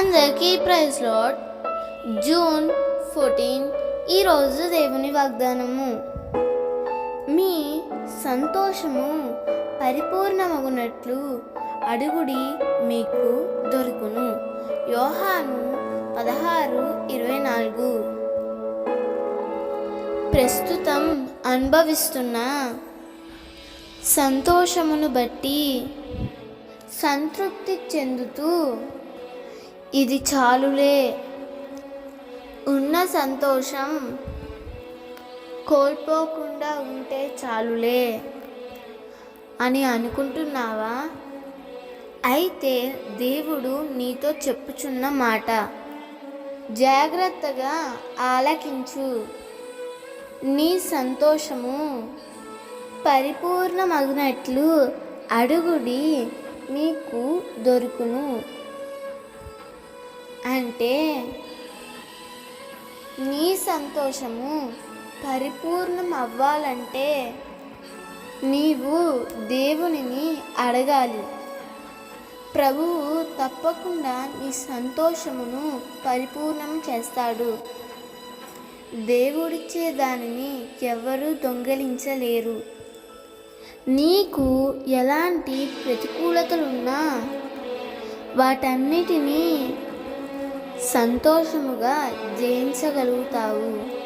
అందరికీ praise lord June fourteen ఈరోజు దేవుని వాగ్దానము. మీ సంతోషము పరిపూర్ణమగునట్లు అడుగుడి మీకు దొరుకును. యోహాను పదహారు ఇరవై నాలుగు. ప్రస్తుతం అనుభవిస్తున్న సంతోషమును బట్టి సంతృప్తి చెందుతూ ఇది చాలులే. ఉన్న సంతోషం కోల్పోకుండా ఉంటే చాలులే అని అనుకుంటున్నావా? అయితే దేవుడు నీతో చెప్పుచున్న మాట జాగ్రత్తగా ఆలకించు. నీ సంతోషము పరిపూర్ణమగునట్లు అడుగుడి మీకు దొరుకును. అంటే నీ సంతోషము పరిపూర్ణం అవ్వాలంటే నీవు దేవునిని అడగాలి. ప్రభువు తప్పకుండా నీ సంతోషమును పరిపూర్ణం చేస్తాడు. దేవుడిచ్చే దానిని ఎవ్వరూ దొంగలించలేరు. నీకు ఎలాంటి ప్రతికూలతలున్నా వాటన్నిటినీ సంతోషముగా జయించగలుగుతావు.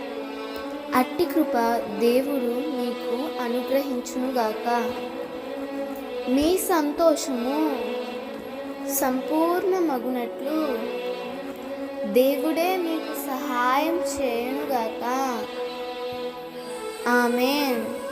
అట్టి కృప దేవుడు నీకు అనుగ్రహించునుగాక. మీ సంతోషము సంపూర్ణమగునట్లు దేవుడే మీకు సహాయం చేయనుగాక. ఆమెన్.